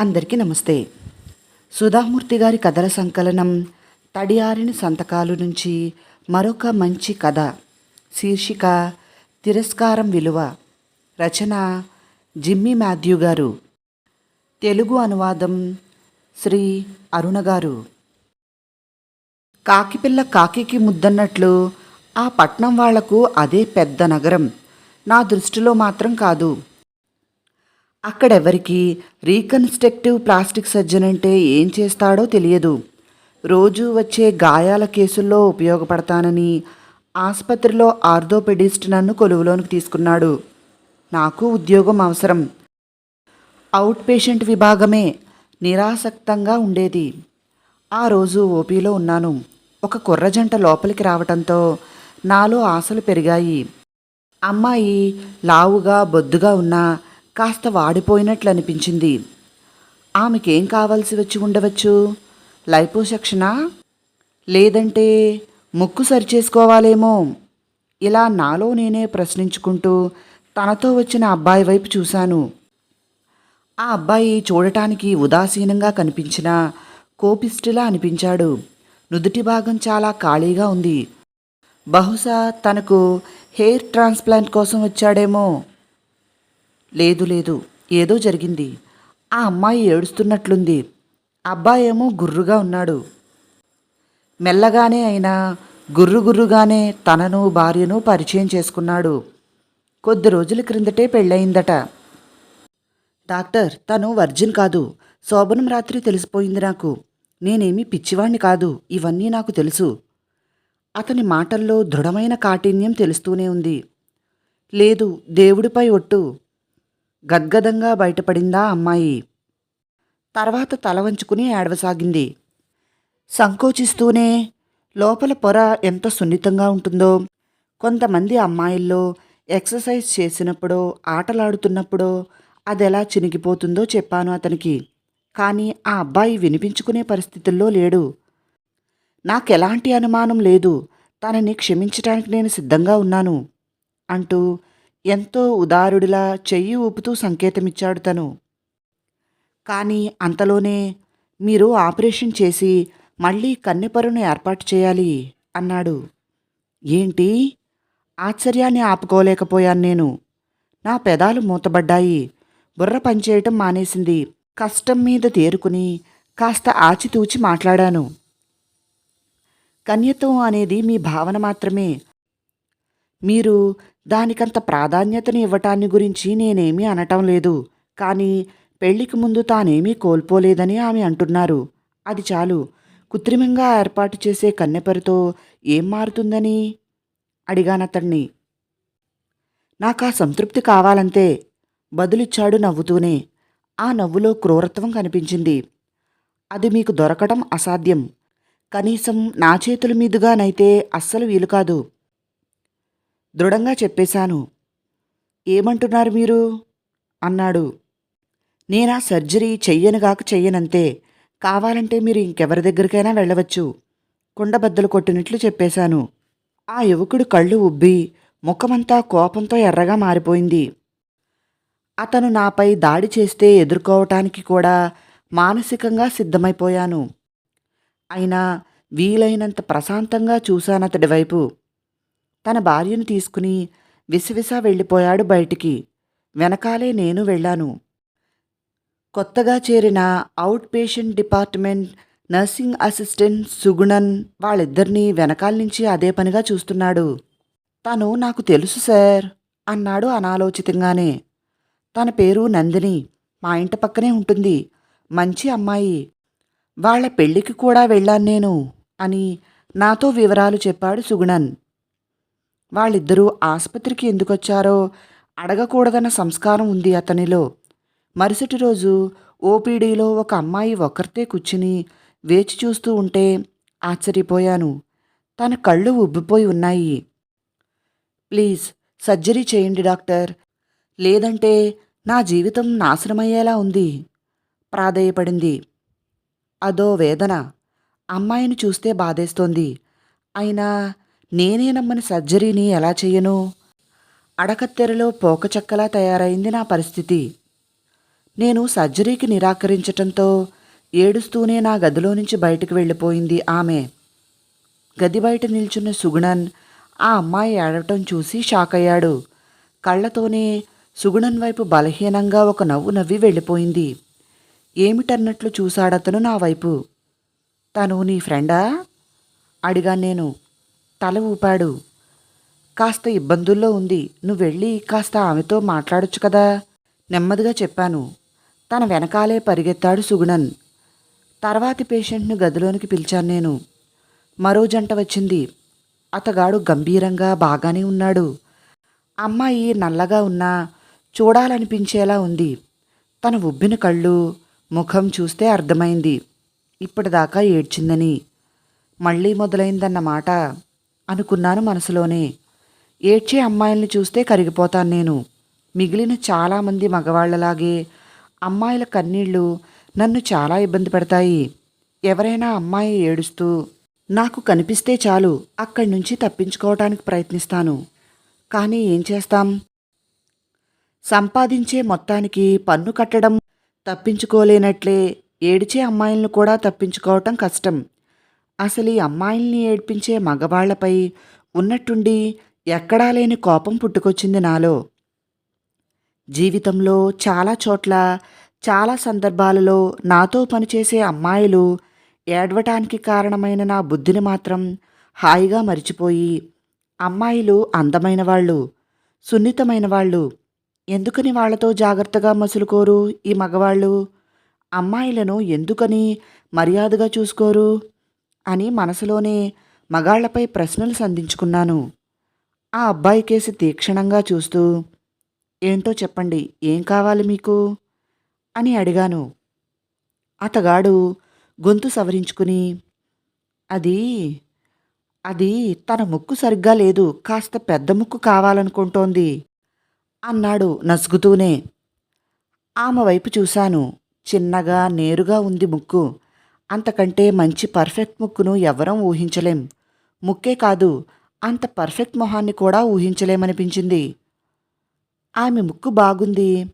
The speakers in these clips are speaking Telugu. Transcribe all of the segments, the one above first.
అందరికీ నమస్తే. సుధామూర్తి గారి కథల సంకలనం తడియారిని సంతకాలు నుంచి మరొక మంచి కథ. శీర్షిక తిరస్కారం విలువ. రచన జిమ్మీ మాథ్యూ గారు. తెలుగు అనువాదం శ్రీ అరుణ గారు. కాకిపిల్ల కాకికి ముద్దన్నట్లు ఆ పట్నం వాళ్ళకు అదే పెద్ద నగరం. నా దృష్టిలో మాత్రం కాదు. అక్కడెవరికి రీకన్స్ట్రక్టివ్ ప్లాస్టిక్ సర్జన్ అంటే ఏం చేస్తాడో తెలియదు. రోజు వచ్చే గాయాల కేసుల్లో ఉపయోగపడతానని ఆసుపత్రిలో ఆర్థోపెడిస్ట్ నన్ను కొలువులోనికి తీసుకున్నాడు. నాకు ఉద్యోగం అవసరం. అవుట్ పేషెంట్ విభాగమే నిరాసక్తంగా ఉండేది. ఆ రోజు ఓపీలో ఉన్నాను. ఒక కుర్రజంట లోపలికి రావటంతో నాలో ఆశలు పెరిగాయి. అమ్మాయి లావుగా బొద్దుగా ఉన్నా కాస్త వాడిపోయినట్లు అనిపించింది. ఆమెకేం కావాల్సి వచ్చి ఉండవచ్చు? లైపోసెక్షనా? లేదంటే ముక్కు సరిచేసుకోవాలేమో ఇలా నాలో నేనే ప్రశ్నించుకుంటూ తనతో వచ్చిన అబ్బాయి వైపు చూశాను. ఆ అబ్బాయి చూడటానికి ఉదాసీనంగా కనిపించినా కోపిష్టిలా అనిపించాడు. నుదుటి భాగం చాలా ఖాళీగా ఉంది. బహుశా తనకు హెయిర్ ట్రాన్స్ప్లాంట్ కోసం వచ్చాడేమో. లేదు లేదు ఏదో జరిగింది. ఆ అమ్మాయి ఏడుస్తున్నట్లుంది. అబ్బాయేమో గుర్రుగా ఉన్నాడు. మెల్లగానే అయినా గుర్రు గుర్రుగానే తనను భార్యను పరిచయం చేసుకున్నాడు. కొద్ది రోజుల క్రిందటే పెళ్ళయిందట. డాక్టర్ తను వర్జిన్ కాదు. శోభనం రాత్రి తెలిసిపోయింది నాకు. నేనేమీ పిచ్చివాణ్ణి కాదు. ఇవన్నీ నాకు తెలుసు. అతని మాటల్లో దృఢమైన కాఠిన్యం తెలుస్తూనే ఉంది. లేదు దేవుడిపై ఒట్టు. గద్గదంగా బయటపడిందా అమ్మాయి. తర్వాత తల వంచుకుని ఏడవసాగింది. సంకోచిస్తూనే లోపల పొర ఎంత సున్నితంగా ఉంటుందో. కొంతమంది అమ్మాయిల్లో ఎక్సర్సైజ్ చేసినప్పుడో ఆటలాడుతున్నప్పుడో అదెలా చినిగిపోతుందో చెప్పాను అతనికి. కానీ ఆ అబ్బాయి వినిపించుకునే పరిస్థితుల్లో లేడు. నాకెలాంటి అనుమానం లేదు. తనని క్షమించటానికి నేను సిద్ధంగా ఉన్నాను అంటూ ఎంతో ఉదారుడిలా చెయ్యి ఊపుతూ సంకేతమిచ్చాడు తను. కానీ అంతలోనే మీరు ఆపరేషన్ చేసి మళ్ళీ కన్నెపరును ఏర్పాటు చేయాలి అన్నాడు. ఏంటి? ఆశ్చర్యాన్ని ఆపుకోలేకపోయాను నేను. నా పెదాలు మూతబడ్డాయి. బుర్ర పనిచేయటం మానేసింది. కష్టం మీద తేరుకుని కాస్త ఆచితూచి మాట్లాడాను. కన్యత్వం అనేది మీ భావన మాత్రమే. మీరు దానికంత ప్రాధాన్యతను ఇవ్వటాన్ని గురించి నేనేమీ అనటం లేదు. కానీ పెళ్ళికి ముందు తానేమీ కోల్పోలేదని ఆమె అంటున్నారు. అది చాలు. కృత్రిమంగా ఏర్పాటు చేసే కన్నెపరితో ఏం మారుతుందని? అడిగానతన్ని నాకు ఆ సంతృప్తి కావాలంతే. బదులిచ్చాడు నవ్వుతూనే. ఆ నవ్వులో క్రూరత్వం కనిపించింది. అది మీకు దొరకటం అసాధ్యం. కనీసం నా చేతుల మీదుగానైతే అస్సలు వీలు కాదు దృఢంగా చెప్పేశాను. ఏమంటున్నారు మీరు? అన్నాడు. నేనా సర్జరీ చెయ్యనుగాక చెయ్యనంతే. కావాలంటే మీరు ఇంకెవరి దగ్గరికైనా వెళ్ళవచ్చు. కుండబద్దలు కొట్టినట్లు చెప్పేశాను. ఆ యువకుడు కళ్ళు ఉబ్బి ముఖమంతా కోపంతో ఎర్రగా మారిపోయింది. అతను నాపై దాడి చేస్తే ఎదుర్కోవటానికి కూడా మానసికంగా సిద్ధమైపోయాను. అయినా వీలైనంత ప్రశాంతంగా చూశానతడి వైపు తన భార్యను తీసుకుని విసవిసా వెళ్ళిపోయాడు బయటికి. వెనకాలే నేను వెళ్ళాను. కొత్తగా చేరిన out patient department nursing assistant Sugunan వాళ్ళిద్దరినీ వెనకాల నుంచి అదే పనిగా చూస్తున్నాడు. తను నాకు తెలుసు సార్ అన్నాడు అనాలోచితంగానే. తన పేరు నందిని. మా ఇంటి పక్కనే ఉంటుంది. మంచి అమ్మాయి. వాళ్ళ పెళ్ళికి కూడా వెళ్ళాను నేను అని నాతో వివరాలు చెప్పాడు సుగుణన్. వాళ్ళిద్దరూ ఆసుపత్రికి ఎందుకొచ్చారో అడగకూడదన్న సంస్కారం ఉంది అతనిలో. మరుసటి రోజు ఓపీడీలో ఒక అమ్మాయి ఒకరితే కూర్చుని వేచి చూస్తూ ఉంటే ఆశ్చర్యపోయాను. తన కళ్ళు ఉబ్బిపోయి ఉన్నాయి. ప్లీజ్ సర్జరీ చేయండి డాక్టర్. లేదంటే నా జీవితం నాశనమయ్యేలా ఉంది. ప్రాధేయపడింది. అదో వేదన. అమ్మాయిని చూస్తే బాధేస్తోంది. అయినా నేనే నమ్మని సర్జరీని ఎలా చెయ్యను అడకత్తెరలో పోకచెక్కలా తయారైంది నా పరిస్థితి. నేను సర్జరీకి నిరాకరించటంతో ఏడుస్తూనే నా గదిలో నుంచి బయటకు వెళ్ళిపోయింది ఆమె. గది బయట నిల్చున్న సుగుణన్ ఆ అమ్మాయి ఏడవటం చూసి షాక్ అయ్యాడు. కళ్ళతోనే సుగుణన్ వైపు బలహీనంగా ఒక నవ్వు నవ్వి వెళ్ళిపోయింది. ఏమిటన్నట్లు చూశాడతను నా వైపు. తను నీ ఫ్రెండా? అడిగాను నేను. తల ఊపాడు. కాస్త ఇబ్బందుల్లో ఉంది. నువ్వు వెళ్ళి కాస్త ఆమెతో మాట్లాడొచ్చు కదా? నెమ్మదిగా చెప్పాను. తన వెనకాలే పరిగెత్తాడు సుగుణన్. తర్వాతి పేషెంట్ను గదిలోనికి పిలిచాను నేను. మరో జంట వచ్చింది. అతగాడు గంభీరంగా బాగానే ఉన్నాడు. అమ్మాయి నల్లగా ఉన్నా చూడాలనిపించేలా ఉంది. తన ఉబ్బిన కళ్ళు ముఖం చూస్తే అర్థమైంది. ఇప్పటిదాకా ఏడ్చిందని. మళ్ళీ మొదలైందన్నమాట. అనుకున్నాను మనసులోనే. ఏడ్చే అమ్మాయిల్ని చూస్తే కరిగిపోతాను నేను. మిగిలిన చాలామంది మగవాళ్ళలాగే అమ్మాయిల కన్నీళ్ళు నన్ను చాలా ఇబ్బంది పెడతాయి. ఎవరైనా అమ్మాయి ఏడుస్తూ నాకు కనిపిస్తే చాలు అక్కడి నుంచి తప్పించుకోవటానికి ప్రయత్నిస్తాను. కానీ ఏం చేస్తాం? సంపాదించే మొత్తానికి పన్ను కట్టడం తప్పించుకోలేనట్లే ఏడిచే అమ్మాయిలను కూడా తప్పించుకోవటం కష్టం. అసలు ఈ అమ్మాయిల్ని ఏడ్పించే మగవాళ్ళపై ఉన్నట్టుండి ఎక్కడా లేని కోపం పుట్టుకొచ్చింది నాలో. జీవితంలో చాలా చోట్ల చాలా సందర్భాలలో నాతో పనిచేసే అమ్మాయిలు ఏడవటానికి కారణమైన నా బుద్ధిని మాత్రం హాయిగా మరిచిపోయి అమ్మాయిలు అందమైన వాళ్ళు సున్నితమైన వాళ్ళు ఎందుకని వాళ్ళతో జాగ్రత్తగా మసులుకోరు ఈ మగవాళ్ళు? అమ్మాయిలను ఎందుకని మర్యాదగా చూసుకోరు? అని మనసులోనే మగాళ్ళపై ప్రశ్నలు సంధించుకున్నాను. ఆ అబ్బాయి కేసి తీక్షణంగా చూస్తూ ఏంటో చెప్పండి ఏం కావాలి మీకు? అని అడిగాను. అతగాడు గొంతు సవరించుకుని అది అది తన ముక్కు సరిగ్గా లేదు కాస్త పెద్ద ముక్కు కావాలనుకుంటోంది అన్నాడు నసుగుతూనే. ఆమె వైపు చూశాను చిన్నగా నేరుగా ఉంది ముక్కు. అంతకంటే మంచి పర్ఫెక్ట్ ముక్కును ఎవరం ఊహించలేం. ముక్కే కాదు అంత పర్ఫెక్ట్ మొహాన్ని కూడా ఊహించలేమనిపించింది. ఆమె ముక్కు బాగుంది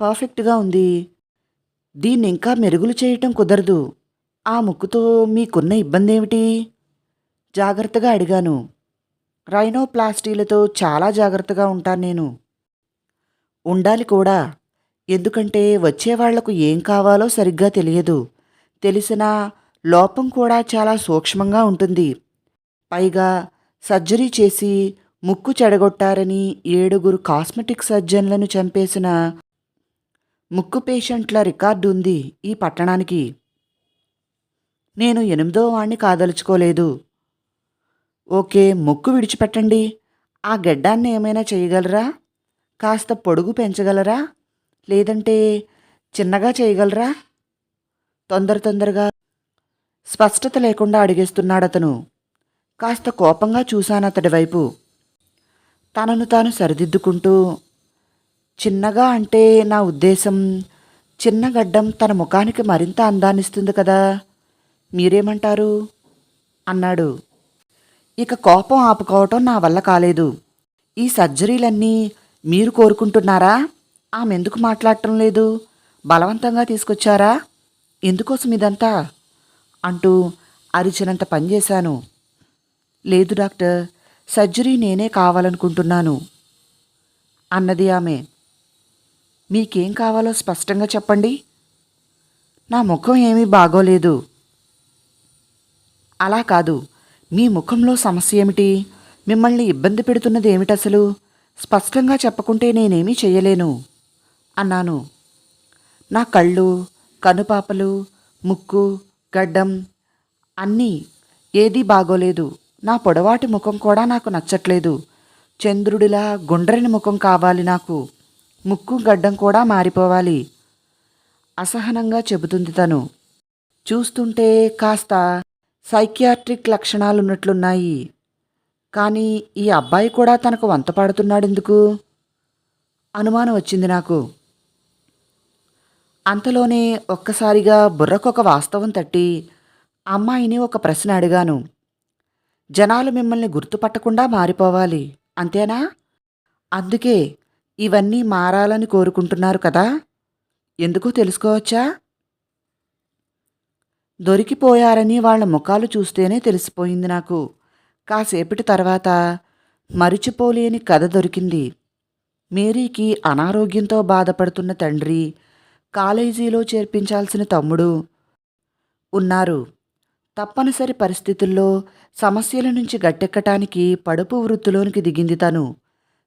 పర్ఫెక్ట్గా ఉంది. దీన్ని ఇంకా మెరుగులు చేయటం కుదరదు. ఆ ముక్కుతో మీకున్న ఇబ్బంది ఏమిటి జాగ్రత్తగా అడిగాను. రైనోప్లాస్టీలతో చాలా జాగ్రత్తగా ఉంటాను నేను. ఉండాలి కూడా. ఎందుకంటే వచ్చేవాళ్ళకు ఏం కావాలో సరిగ్గా తెలియదు. తెలిసినా లోపం కూడా చాలా సూక్ష్మంగా ఉంటుంది. పైగా సర్జరీ చేసి ముక్కు చెడగొట్టారని ఏడుగురు కాస్మెటిక్ సర్జన్లను చంపేసిన ముక్కు పేషెంట్ల రికార్డు ఉంది ఈ పట్టణానికి. నేను ఎనిమిదో వాణ్ణి కాదలుచుకోలేదు. ఓకే ముక్కు విడిచిపెట్టండి. ఆ గెడ్డాన్ని ఏమైనా చేయగలరా? కాస్త పొడుగు పెంచగలరా? లేదంటే చిన్నగా చేయగలరా? తొందర తొందరగా స్పష్టత లేకుండా అడిగేస్తున్నాడతను. కాస్త కోపంగా చూశాను అతడి వైపు. తనను తాను సరిదిద్దుకుంటూ చిన్నగా అంటే నా ఉద్దేశం చిన్న గడ్డం తన ముఖానికి మరింత అందాన్నిస్తుంది కదా మీరేమంటారు? అన్నాడు. ఇక కోపం ఆపుకోవటం నా వల్ల కాలేదు. ఈ సర్జరీలన్నీ మీరు కోరుకుంటున్నారా? ఆమె ఎందుకు మాట్లాడటం లేదు? బలవంతంగా తీసుకొచ్చారా? ఎందుకోసం ఇదంతా? అంటూ అరిచినంత పనిచేశాను లేదు డాక్టర్ సర్జరీ నేనే కావాలనుకుంటున్నాను అన్నది ఆమె. మీకేం కావాలో స్పష్టంగా చెప్పండి. నా ముఖం ఏమీ బాగోలేదు. అలా కాదు మీ ముఖంలో సమస్య ఏమిటి? మిమ్మల్ని ఇబ్బంది పెడుతున్నది ఏమిటసలు స్పష్టంగా చెప్పకుంటే నేనేమీ చేయలేను అన్నాను. నా కళ్ళు కనుపాపలు ముక్కు గడ్డం అన్నీ ఏదీ బాగోలేదు. నా పొడవాటి ముఖం కూడా నాకు నచ్చట్లేదు. చంద్రుడిలా గుండ్రని ముఖం కావాలి నాకు. ముక్కు గడ్డం కూడా మారిపోవాలి. అసహనంగా చెబుతుంది తను. చూస్తుంటే కాస్త సైకియాట్రిక్ లక్షణాలున్నట్లున్నాయి. కానీ ఈ అబ్బాయి కూడా తనకు వంత పాడుతున్నాడెందుకు అనుమానం వచ్చింది నాకు. అంతలోనే ఒక్కసారిగా బుర్రకొక వాస్తవం తట్టి అమ్మాయిని ఒక ప్రశ్న అడిగాను. జనాలు మిమ్మల్ని గుర్తుపట్టకుండా మారిపోవాలి అంతేనా? అందుకే ఇవన్నీ మారాలని కోరుకుంటున్నారు కదా? ఎందుకో తెలుసుకోవచ్చా? దొరికిపోయారని వాళ్ళ ముఖాలు చూస్తేనే తెలిసిపోయింది నాకు. కాసేపటి తర్వాత మరిచిపోలేని కథ దొరికింది. మేరీకి అనారోగ్యంతో బాధపడుతున్న తండ్రి కాలేజీలో చేర్పించాల్సిన తమ్ముడు. ఉన్నారు. తప్పనిసరి పరిస్థితుల్లో సమస్యల నుంచి గట్టెక్కటానికి పడుపు వృత్తిలోనికి దిగింది తను.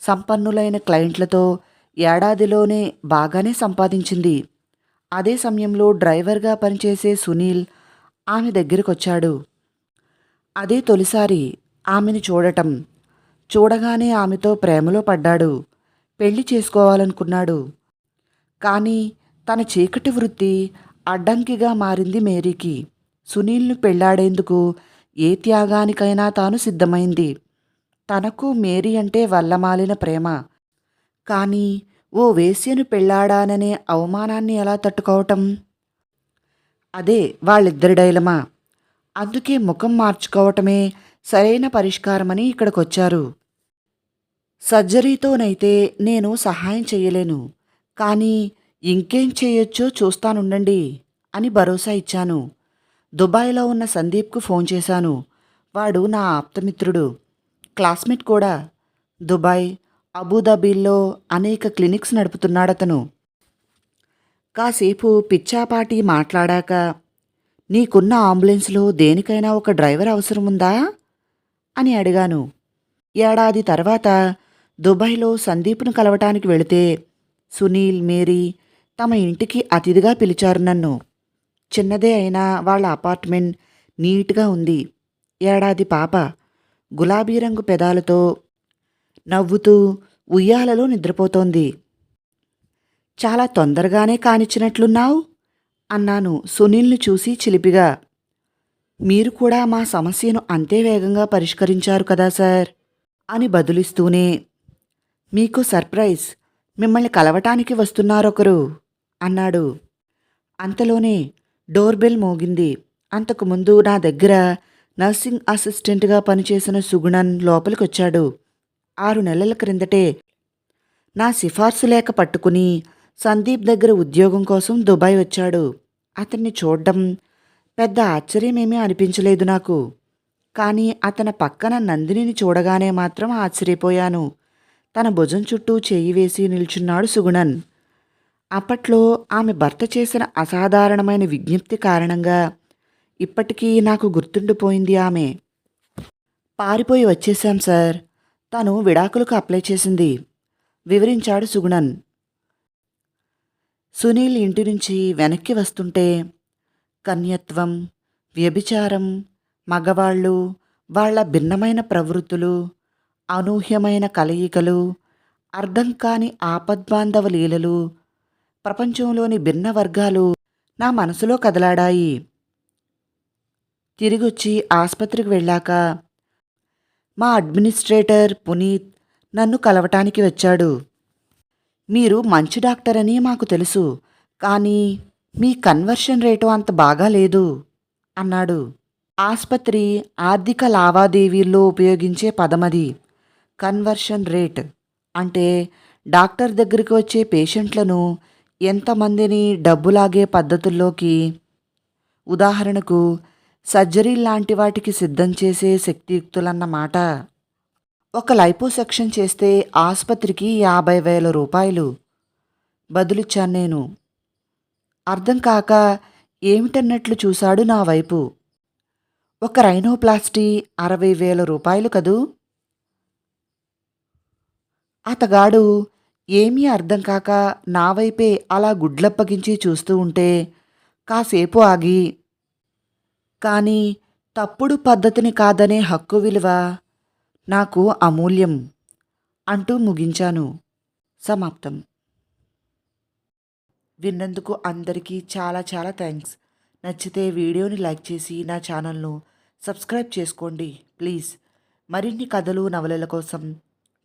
సంపన్నులైన క్లయింట్లతో ఏడాదిలోనే బాగానే సంపాదించింది. అదే సమయంలో డ్రైవర్గా పనిచేసే సునీల్ ఆమె దగ్గరకొచ్చాడు. అదే తొలిసారి ఆమెను చూడటం. చూడగానే ఆమెతో ప్రేమలో పడ్డాడు. పెళ్ళి చేసుకోవాలనుకున్నాడు. కానీ తన చీకటి వృత్తి అడ్డంకిగా మారింది మేరీకి. సునీల్ను పెళ్ళాడేందుకు ఏ త్యాగానికైనా తాను సిద్ధమైంది. తనకు మేరీ అంటే వల్లమాలిన ప్రేమ. కానీ ఓ వేశ్యను పెళ్ళాడాననే అవమానాన్ని ఎలా తట్టుకోవటం? అదే వాళ్ళిద్దరి డైలమా. అందుకే ముఖం మార్చుకోవటమే సరైన పరిష్కారమని ఇక్కడికొచ్చారు. సర్జరీతోనైతే నేను సహాయం చేయలేను కానీ ఇంకేం చేయొచ్చో చూస్తానుండండి అని భరోసా ఇచ్చాను. దుబాయ్లో ఉన్న సందీప్కు ఫోన్ చేశాను. వాడు నా ఆప్తమిత్రుడు. క్లాస్మేట్ కూడా. దుబాయ్ అబుదాబీల్లో అనేక క్లినిక్స్ నడుపుతున్నాడతను. కాసేపు పిచ్చాపాటి మాట్లాడాక నీకున్న అంబులెన్స్లో దేనికైనా ఒక డ్రైవర్ అవసరం ఉందా అని అడిగాను. ఏడాది తర్వాత దుబాయ్లో సందీప్ను కలవటానికి వెళితే సునీల్ మేరీ తమ ఇంటికి అతిథిగా పిలిచారు నన్ను. చిన్నదే అయినా వాళ్ళ అపార్ట్మెంట్ నీట్గా ఉంది. ఏడాది పాప గులాబీ రంగు పెదాలతో నవ్వుతూ ఉయ్యాలలో నిద్రపోతోంది. చాలా తొందరగానే కానిచ్చినట్లున్నావు? అన్నాను సునీల్ని చూసి చిలిపిగా. మీరు కూడా మా సమస్యను అంతే వేగంగా పరిష్కరించారు కదా సార్? అని బదులిస్తూనే. మీకు సర్ప్రైజ్. మిమ్మల్ని కలవటానికి వస్తున్నారొకరు. అన్నాడు. అంతలోనే డోర్ బెల్ మోగింది. అంతకుముందు నా దగ్గర నర్సింగ్ అసిస్టెంట్గా పనిచేసిన సుగుణన్ లోపలికొచ్చాడు. ఆరు నెలల క్రిందటే నా సిఫార్సు లేక పట్టుకుని సందీప్ దగ్గర ఉద్యోగం కోసం దుబాయ్ వచ్చాడు. అతన్ని చూడ్డం పెద్ద ఆశ్చర్యమేమీ అనిపించలేదు నాకు. కానీ అతని పక్కన నందినిని చూడగానే మాత్రం ఆశ్చర్యపోయాను. తన భుజం చుట్టూ చేయి వేసి నిల్చున్నాడు సుగుణన్. అప్పట్లో ఆమె భర్త చేసిన అసాధారణమైన విజ్ఞప్తి కారణంగా ఇప్పటికీ నాకు గుర్తుండిపోయింది ఆమె. పారిపోయి వచ్చేశాం సార్. తను విడాకులకు అప్లై చేసింది. వివరించాడు సుగుణన్. సునీల్ ఇంటి నుంచి వెనక్కి వస్తుంటే కన్యత్వం వ్యభిచారం మగవాళ్ళు వాళ్ళ భిన్నమైన ప్రవృత్తులు అనూహ్యమైన కలయికలు అర్థం కాని ఆపద్బాంధవ లీలలు ప్రపంచంలోని భిన్న వర్గాలు నా మనసులో కదలాడాయి. తిరిగొచ్చి ఆసుపత్రికి వెళ్ళాక మా అడ్మినిస్ట్రేటర్ పునీత్ నన్ను కలవటానికి వచ్చాడు. మీరు మంచి డాక్టర్ అని మాకు తెలుసు కానీ మీ కన్వర్షన్ రేటు అంత బాగా లేదు అన్నాడు. ఆసుపత్రి ఆర్థిక లావాదేవీల్లో ఉపయోగించే పదమది కన్వర్షన్ రేట్. అంటే డాక్టర్ దగ్గరికి వచ్చే పేషెంట్లను ఎంతమందిని డబ్బులాగే పద్ధతుల్లోకి? ఉదాహరణకు సర్జరీ లాంటి వాటికి సిద్ధం చేసే శక్తియుక్తులన్నమాట ఒక లైపోసెక్షన్ చేస్తే ఆసుపత్రికి యాభై వేల రూపాయలు. బదులిచ్చాను నేను. అర్థం కాక ఏమిటన్నట్లు చూశాడు నా వైపు. ఒక రైనోప్లాస్టీ అరవై వేల రూపాయలు కదూ? అతగాడు ఏమీ అర్థం కాక నా వైపే అలా గుడ్లప్పగించి చూస్తూ ఉంటే కాసేపు ఆగి కానీ తప్పుడు పద్ధతిని కాదనే హక్కు విలువ నాకు అమూల్యం అంటూ ముగించాను సమాప్తం. విన్నందుకు అందరికీ చాలా చాలా థ్యాంక్స్. నచ్చితే వీడియోని లైక్ చేసి నా ఛానల్ను సబ్స్క్రైబ్ చేసుకోండి ప్లీజ్. మరిన్ని కథలు నవలల కోసం